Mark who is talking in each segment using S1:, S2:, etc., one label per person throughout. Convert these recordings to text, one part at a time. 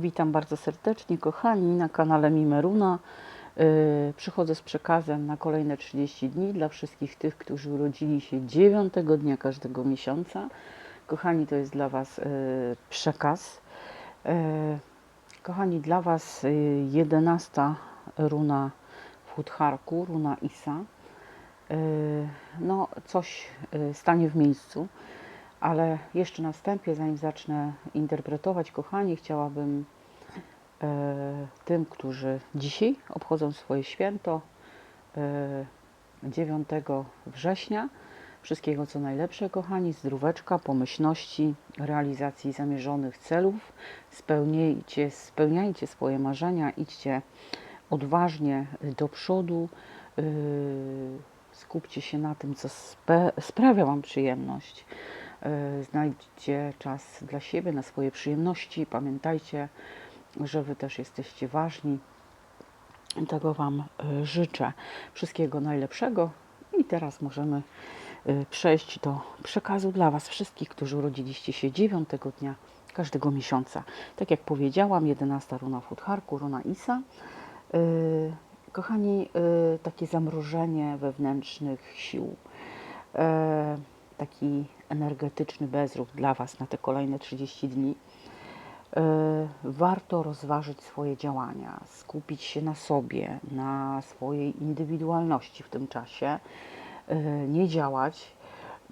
S1: Witam bardzo serdecznie, kochani, na kanale Mimeruna. Yy, Przychodzę z przekazem na kolejne 30 dni dla wszystkich tych, którzy urodzili się 9 dnia każdego miesiąca. Kochani, to jest dla Was yy, przekaz. Yy, Kochani, dla Was yy, 11 runa w Hutharku, runa Isa. No, coś stanie w miejscu. Ale jeszcze na wstępie, zanim zacznę interpretować, kochani, chciałabym e, tym, którzy dzisiaj obchodzą swoje święto e, 9 września, wszystkiego co najlepsze, kochani, zdróweczka, pomyślności, realizacji zamierzonych celów, spełniajcie, spełniajcie swoje marzenia, idźcie odważnie do przodu, e, skupcie się na tym, co sprawia Wam przyjemność. E, Znajdźcie czas dla siebie, na swoje przyjemności. Pamiętajcie, że Wy też jesteście ważni. Tego Wam e, życzę. Wszystkiego najlepszego. I teraz możemy e, przejść do przekazu dla Was wszystkich, którzy urodziliście się 9 dnia każdego miesiąca. Tak jak powiedziałam, 11 runa w Utharku, runa Isa. Kochani, takie zamrożenie wewnętrznych sił. Taki energetyczny bezruch dla Was na te kolejne 30 dni. E, Warto rozważyć swoje działania, skupić się na sobie, na swojej indywidualności w tym czasie, e, nie działać.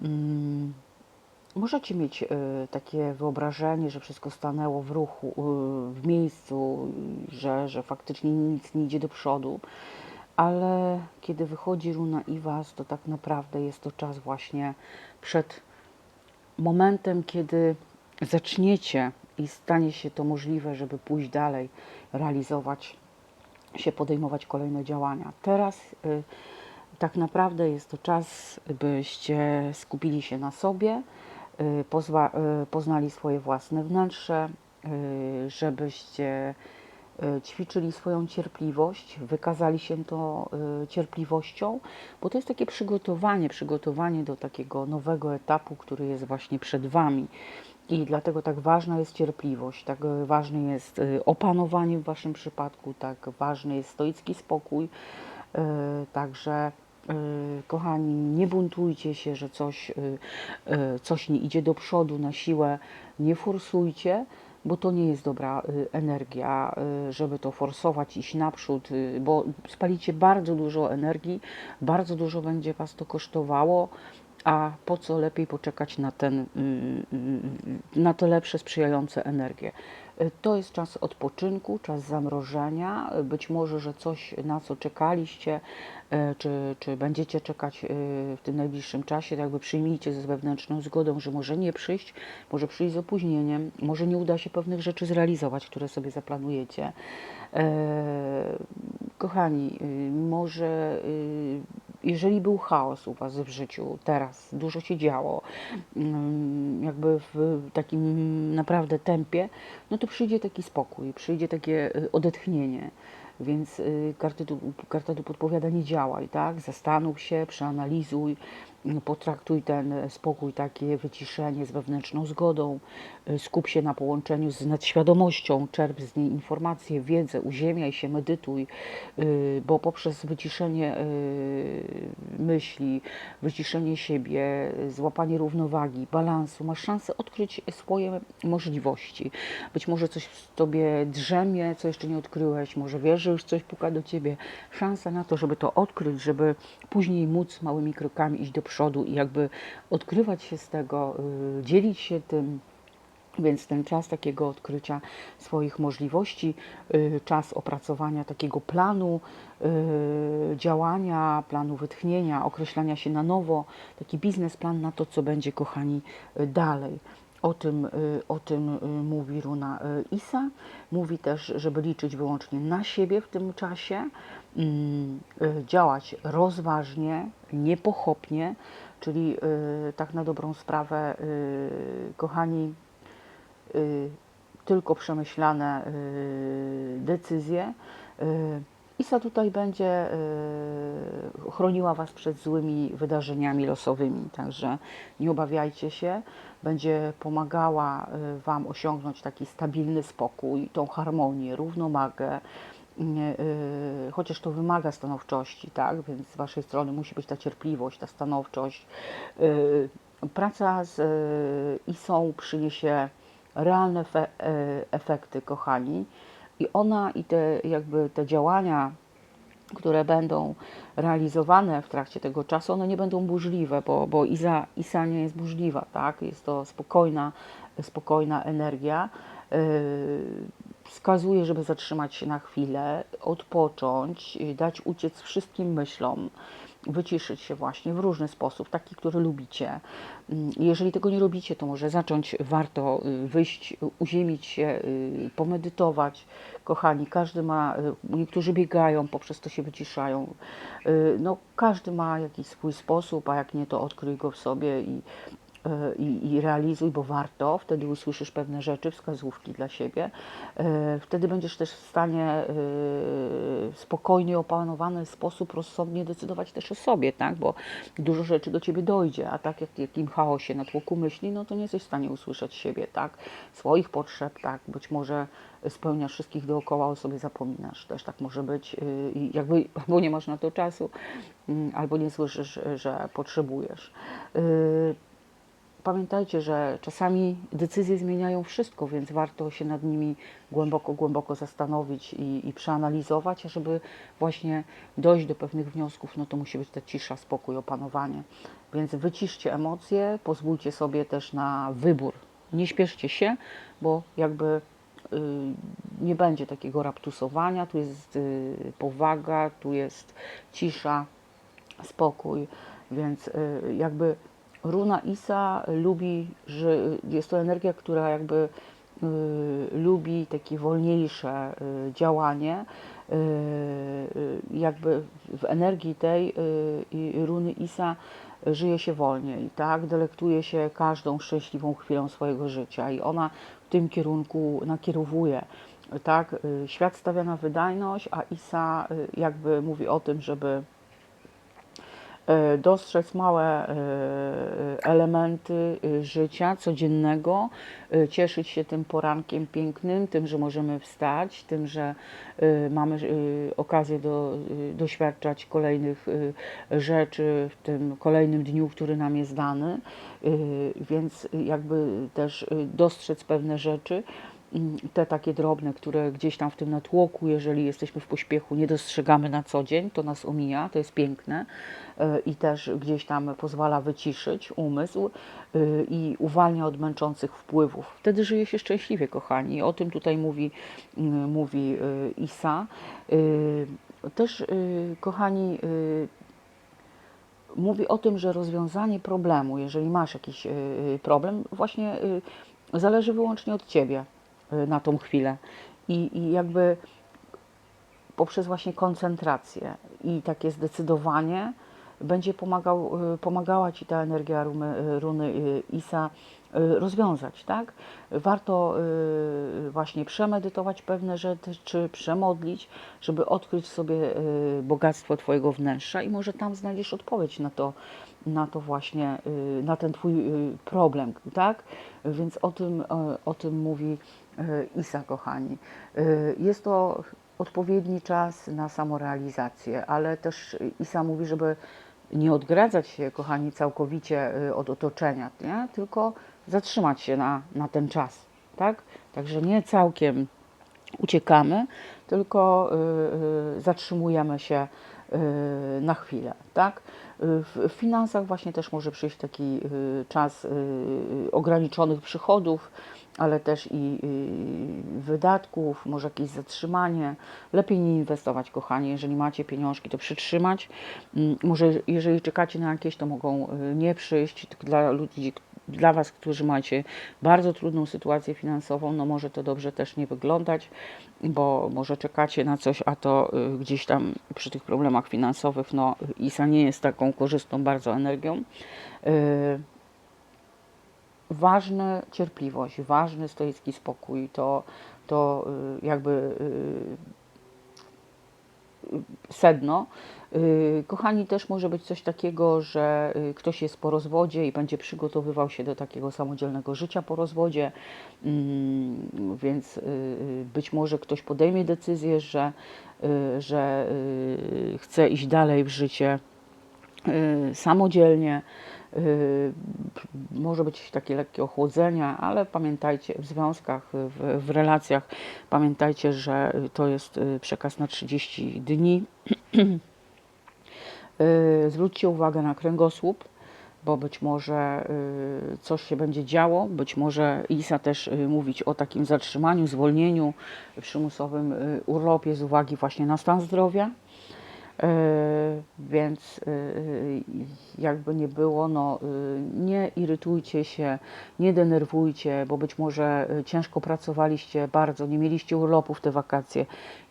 S1: Mm, Możecie mieć e, takie wyobrażenie, że wszystko stanęło w ruchu, w miejscu, że, że faktycznie nic nie idzie do przodu, ale kiedy wychodzi runa Iwas, to tak naprawdę jest to czas właśnie przed momentem, kiedy zaczniecie i stanie się to możliwe, żeby pójść dalej, realizować się, podejmować kolejne działania. Teraz y, tak naprawdę jest to czas, byście skupili się na sobie, y, pozwa, y, poznali swoje własne wnętrze, y, żebyście ćwiczyli swoją cierpliwość, wykazali się to y, cierpliwością, bo to jest takie przygotowanie, przygotowanie do takiego nowego etapu, który jest właśnie przed Wami. I dlatego tak ważna jest cierpliwość, tak ważne jest y, opanowanie w Waszym przypadku, tak ważny jest stoicki spokój. Także kochani, nie buntujcie się, że coś, coś nie idzie do przodu na siłę, nie forsujcie, bo to nie jest dobra y, energia, y, żeby to forsować, iść naprzód, y, bo spalicie bardzo dużo energii, bardzo dużo będzie Was to kosztowało, a po co lepiej poczekać na, ten, na te lepsze, sprzyjające energie. To jest czas odpoczynku, czas zamrożenia. Być może, że coś, na co czekaliście, y, czy, czy będziecie czekać y, w tym najbliższym czasie, tak jakby przyjmijcie ze wewnętrzną zgodą, że może nie przyjść, może przyjść z opóźnieniem, może nie uda się pewnych rzeczy zrealizować, które sobie zaplanujecie. E, Kochani, y, może y, jeżeli był chaos u Was w życiu teraz, dużo się działo, mm, jakby w takim naprawdę tempie, no to przyjdzie taki spokój, przyjdzie takie y, odetchnienie. Więc y, karty tu, karta tu podpowiada, nie działaj, tak? Zastanów się, przeanalizuj, potraktuj ten e, spokój, takie wyciszenie z wewnętrzną zgodą, y, skup się na połączeniu z nadświadomością, czerp z niej informacje, wiedzę, uziemiaj się, medytuj, y, bo poprzez wyciszenie myśli, wyciszenie siebie, złapanie równowagi, balansu, masz szansę odkryć swoje możliwości. Być może coś w tobie drzemie, co jeszcze nie odkryłeś, może wiesz, że już coś puka do ciebie. Szansa na to, żeby to odkryć, żeby później móc małymi krokami iść do przodu i jakby odkrywać się z tego, y, dzielić się tym, więc ten czas takiego odkrycia swoich możliwości, y, czas opracowania takiego planu y, działania, planu wytchnienia, określania się na nowo, taki biznesplan na to, co będzie, kochani, dalej. O tym, o tym mówi runa Isa. Mówi też, żeby liczyć wyłącznie na siebie w tym czasie, działać rozważnie, niepochopnie, czyli y, tak na dobrą sprawę, y, kochani, y, tylko przemyślane y, decyzje, y, Isa tutaj będzie y, chroniła Was przed złymi wydarzeniami losowymi, także nie obawiajcie się. Będzie pomagała y, Wam osiągnąć taki stabilny spokój, tą harmonię, równowagę. Y, chociaż to wymaga stanowczości, tak? Więc z Waszej strony musi być ta cierpliwość, ta stanowczość. Y, praca z y, Isą przyniesie realne fe, efekty, kochani. I ona i te jakby te działania, które będą realizowane w trakcie tego czasu, one nie będą burzliwe, bo, bo Isa, Isa nie jest burzliwa, tak? Jest to spokojna, spokojna energia. Wskazuje, żeby zatrzymać się na chwilę, odpocząć, yy, dać uciec wszystkim myślom, wyciszyć się właśnie w różny sposób, taki, który lubicie. Yy, Jeżeli tego nie robicie, to może zacząć, warto yy, wyjść, uziemić się, pomedytować. Kochani, każdy ma, niektórzy biegają, poprzez to się wyciszają. No, każdy ma jakiś swój sposób, a jak nie, to odkryj go w sobie i, i, i realizuj, bo warto. Wtedy usłyszysz pewne rzeczy, wskazówki dla siebie. Yy, Wtedy będziesz też w stanie w spokojny, opanowany sposób rozsądnie decydować też o sobie, tak? Bo dużo rzeczy do ciebie dojdzie, a tak jak w takim chaosie na tłoku myśli, no to nie jesteś w stanie usłyszeć siebie, tak? Swoich potrzeb, tak? Być może spełniasz wszystkich dookoła, o sobie zapominasz. Też tak może być i jakby albo nie masz na to czasu, yy, albo nie słyszysz, że potrzebujesz. Pamiętajcie, że czasami decyzje zmieniają wszystko, więc warto się nad nimi głęboko, głęboko zastanowić i, i przeanalizować, a żeby właśnie dojść do pewnych wniosków, no to musi być ta cisza, spokój, opanowanie. Więc wyciszcie emocje, pozwólcie sobie też na wybór. Nie śpieszcie się, bo jakby y, nie będzie takiego raptusowania, tu jest y, powaga, tu jest cisza, spokój, więc y, jakby runa Isa lubi, że jest to energia, która jakby y, lubi takie wolniejsze y, działanie. Y, jakby w energii tej runy Isa żyje się wolniej, tak? Delektuje się każdą szczęśliwą chwilą swojego życia i ona w tym kierunku nakierowuje. Tak, świat stawia na wydajność, a Isa jakby mówi o tym, żeby dostrzec małe e, elementy e, życia codziennego, e, cieszyć się tym porankiem pięknym, tym, że możemy wstać, tym, że e, mamy e, okazję do, e, doświadczać kolejnych e, rzeczy w tym kolejnym dniu, który nam jest dany, E, więc jakby też e, dostrzec pewne rzeczy te takie drobne, które gdzieś tam w tym natłoku, jeżeli jesteśmy w pośpiechu, nie dostrzegamy na co dzień, to nas omija, to jest piękne e, i też gdzieś tam pozwala wyciszyć umysł e, i uwalnia od męczących wpływów. Wtedy żyje się szczęśliwie, kochani. O tym tutaj mówi, mm, mówi e, Isa. Też, kochani, mówi o tym, że rozwiązanie problemu, jeżeli masz jakiś problem, właśnie zależy wyłącznie od ciebie na tą chwilę. I, I jakby poprzez właśnie koncentrację i takie zdecydowanie będzie pomagał, y, pomagała Ci ta energia runy, runy y, Isa y, rozwiązać, tak? Warto y, właśnie przemedytować pewne rzeczy, czy przemodlić, żeby odkryć sobie y, bogactwo Twojego wnętrza i może tam znajdziesz odpowiedź na to, na to właśnie, y, na ten Twój y, problem, tak? Więc o tym, o, o tym mówi y, Isa, kochani. Y, Jest to odpowiedni czas na samorealizację, ale też Isa mówi, żeby nie odgradzać się, kochani, całkowicie y, od otoczenia, nie? tylko zatrzymać się na, na ten czas, tak? Także nie całkiem uciekamy, tylko y, y, zatrzymujemy się y, na chwilę, tak? W finansach właśnie też może przyjść taki y, czas y, y, ograniczonych przychodów, ale też i wydatków, może jakieś zatrzymanie. Lepiej nie inwestować, kochani. Jeżeli macie pieniążki, to przytrzymać. Mm, Może jeżeli czekacie na jakieś, to mogą nie przyjść. Tylko Dla ludzi, dla Was, którzy macie bardzo trudną sytuację finansową, no może to dobrze też nie wyglądać, bo może czekacie na coś, a to y, gdzieś tam przy tych problemach finansowych, no ISA nie jest taką korzystną bardzo energią. Y, ważne cierpliwość, ważny stoicki spokój, to, to y, jakby sedno. Y, Kochani, też może być coś takiego, że y, ktoś jest po rozwodzie i będzie przygotowywał się do takiego samodzielnego życia po rozwodzie, Mm, więc y, być może ktoś podejmie decyzję, że, że chce iść dalej w życie samodzielnie. Y, Może być takie lekkie ochłodzenia, ale pamiętajcie, w związkach, w, w relacjach, pamiętajcie, że to jest y, przekaz na 30 dni. Y, Zwróćcie uwagę na kręgosłup, bo być może y, coś się będzie działo, być może Isa też y, mówić o takim zatrzymaniu, zwolnieniu, przymusowym urlopie z uwagi właśnie na stan zdrowia. Y, Więc y, y, jakby nie było, no, nie irytujcie się, nie denerwujcie, bo być może ciężko pracowaliście bardzo, nie mieliście urlopu w te wakacje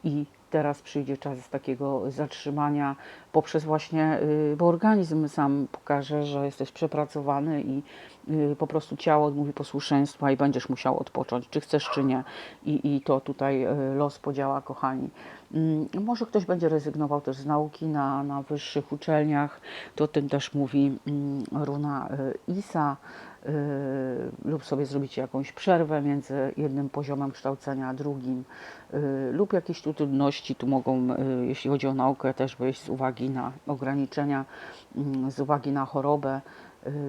S1: i teraz przyjdzie czas takiego zatrzymania poprzez właśnie, bo organizm sam pokaże, że jesteś przepracowany i po prostu ciało odmówi posłuszeństwa i będziesz musiał odpocząć, czy chcesz, czy nie. I, i to tutaj los podziała, kochani. Mm, Może ktoś będzie rezygnował też z nauki na, na wyższych uczelniach, to o tym też mówi mm, runa y, Isa, y, lub sobie zrobicie jakąś przerwę między jednym poziomem kształcenia a drugim, y, lub jakieś tu trudności tu mogą, jeśli chodzi o naukę, też wyjść z uwagi na ograniczenia, mm, z uwagi na chorobę,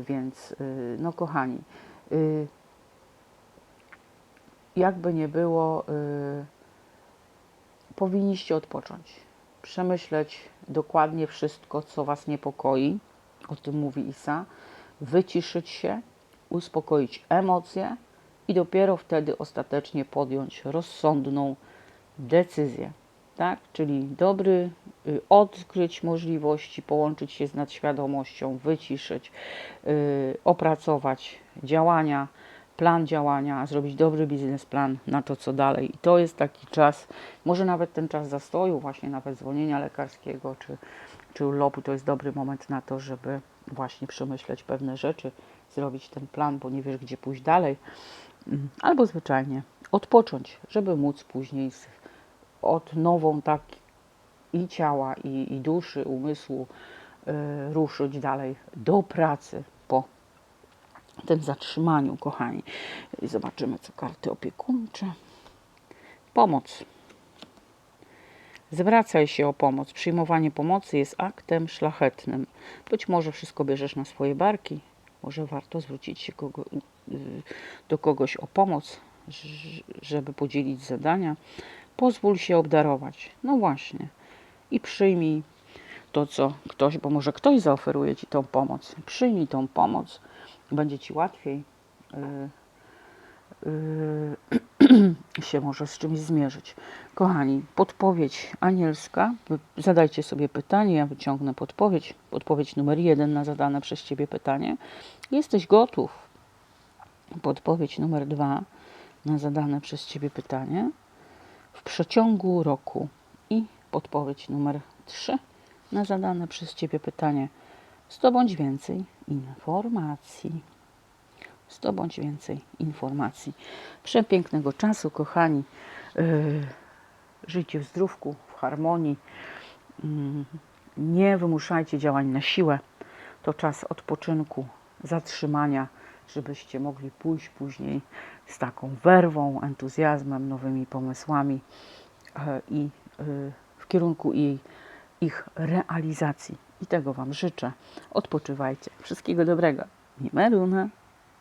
S1: więc no kochani, jakby nie było, powinniście odpocząć, przemyśleć dokładnie wszystko, co Was niepokoi, o tym mówi Isa, wyciszyć się, uspokoić emocje i dopiero wtedy ostatecznie podjąć rozsądną decyzję. Tak? Czyli dobry, y, odkryć możliwości, połączyć się z nadświadomością, wyciszyć, y, opracować działania, plan działania, zrobić dobry biznesplan na to, co dalej. I to jest taki czas, może nawet ten czas zastoju, właśnie nawet zwolnienia lekarskiego czy, czy urlopu, to jest dobry moment na to, żeby właśnie przemyśleć pewne rzeczy, zrobić ten plan, bo nie wiesz, gdzie pójść dalej, Mm, albo zwyczajnie odpocząć, żeby móc później z odnową tak i ciała, i, i duszy, umysłu y, ruszyć dalej do pracy tym zatrzymaniu, kochani. I Zobaczymy, co karty opiekuńcze. Pomoc. Zwracaj się o pomoc. Przyjmowanie pomocy jest aktem szlachetnym. Być może wszystko bierzesz na swoje barki. Może warto zwrócić się kogo, do kogoś o pomoc, żeby podzielić zadania. Pozwól się obdarować. No właśnie. I przyjmij to, co ktoś, bo może ktoś zaoferuje Ci tą pomoc. Przyjmij tą pomoc. Będzie Ci łatwiej y, y, się może z czymś zmierzyć. Kochani, podpowiedź anielska. Zadajcie sobie pytanie, ja wyciągnę podpowiedź. Podpowiedź numer jeden na zadane przez Ciebie pytanie. Jesteś gotów? Podpowiedź numer dwa na zadane przez Ciebie pytanie. W przeciągu roku. I podpowiedź numer trzy na zadane przez Ciebie pytanie. Zdobądź więcej informacji zdobądź więcej informacji. Przepięknego czasu, kochani. Yy, żyjcie w zdrówku, w harmonii. Mm, Nie wymuszajcie działań na siłę. To czas odpoczynku, zatrzymania, żebyście mogli pójść później z taką werwą, entuzjazmem, nowymi pomysłami e, i yy, w kierunku jej, ich realizacji. I tego Wam życzę. Odpoczywajcie. Wszystkiego dobrego. Mimeruna.